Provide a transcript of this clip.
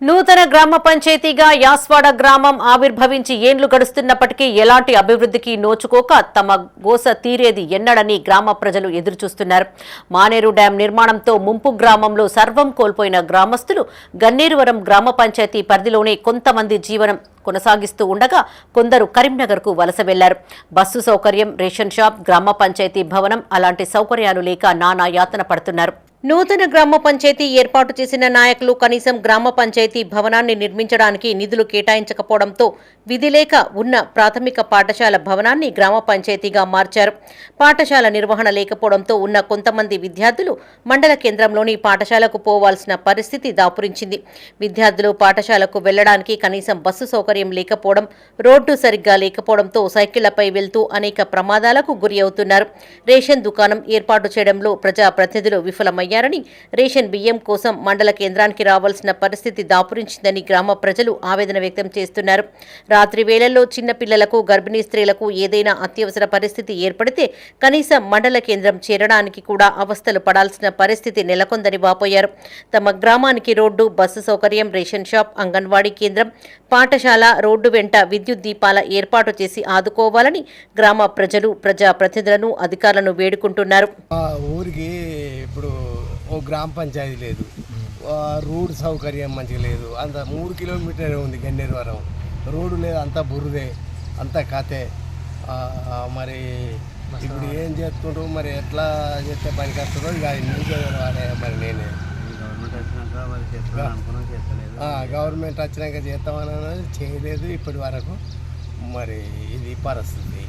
నూతన గ్రామ పంచాయతీగా యాస్వాడ గ్రామం ఆవిర్భవించి ఏండ్లు గడుస్తున్నప్పటికీ ఎలాంటి అభివృద్ధికి నోచుకోక తమ గోస తీరేది ఎన్నడని గ్రామ ప్రజలు ఎదురుచూస్తున్నారు. మానేరు డ్యాం నిర్మాణంతో ముంపు గ్రామంలో సర్వం కోల్పోయిన గ్రామస్తులు గన్నేరువరం గ్రామ పంచాయతీ పరిధిలోనే కొంతమంది జీవనం కొనసాగిస్తూ ఉండగా కొందరు కరీంనగర్కు వలస వెళ్ళారు. బస్సు సౌకర్యం రేషన్ షాప్ గ్రామ పంచాయతీ భవనం అలాంటి సౌకర్యాలు లేక నానా యాతన పడుతున్నారు. నూతన గ్రామ పంచాయతీ ఏర్పాటు చేసిన నాయకులు కనీసం గ్రామ పంచాయతీ భవనాన్ని నిర్మించడానికి నిధులు కేటాయించకపోవడంతో విధి లేక ఉన్న ప్రాథమిక పాఠశాల భవనాన్ని గ్రామ పంచాయతీగా మార్చారు. పాఠశాల నిర్వహణ లేకపోవడంతో ఉన్న కొంతమంది విద్యార్థులు మండల కేంద్రంలోని పాఠశాలకు పోవాల్సిన పరిస్థితి దాపురించింది. విద్యార్థులు పాఠశాలకు వెళ్ళడానికి కనీసం బస్సు సౌకర్యం లేకపోవడం రోడ్డు సరిగ్గా లేకపోవడంతో సైకిళ్ళపై వెళ్తూ అనేక ప్రమాదాలకు గురి అవుతున్నారు. రేషన్ దుకాణం ఏర్పాటు చేయడంలో ప్రజా విఫలమయ్యారు. అయ్యారని రేషన్ బియ్యం కోసం మండల కేంద్రానికి రావాల్సిన పరిస్థితి దాపురించిందని గ్రామ ప్రజలు ఆవేదన వ్యక్తం చేస్తున్నారు. రాత్రి వేళల్లో చిన్న పిల్లలకు గర్భిణీ స్త్రీలకు ఏదైనా అత్యవసర పరిస్థితి ఏర్పడితే కనీసం మండల కేంద్రం చేరడానికి కూడా అవస్థలు పడాల్సిన పరిస్థితి నెలకొందని వాపోయారు. తమ గ్రామానికి రోడ్డు బస్సు సౌకర్యం రేషన్ షాప్ అంగన్వాడీ కేంద్రం పాఠశాల రోడ్డు వెంట విద్యుత్ దీపాల ఏర్పాటు చేసి ఆదుకోవాలని గ్రామ ప్రజలు ప్రజా ప్రతినిధులను అధికారులను వేడుకుంటున్నారు. ఊరికి ఇప్పుడు ఓ గ్రామ పంచాయతీ లేదు. రోడ్ సౌకర్యం మంచిగా లేదు. అంత మూడు కిలోమీటర్ ఉంది గన్నేరువరం. రోడ్డు లేదు అంతా బురదే అంతా కథే మరి ఇప్పుడు ఏం చేస్తుండ్రు? మరి ఎట్లా చేస్తే పనికి వస్తుందో ఇక తెలవాలి మరి నేనే. గవర్నమెంట్ వచ్చినాక చేస్తామని చేయలేదు ఇప్పటి వరకు. మరి ఇది పరిస్థితి.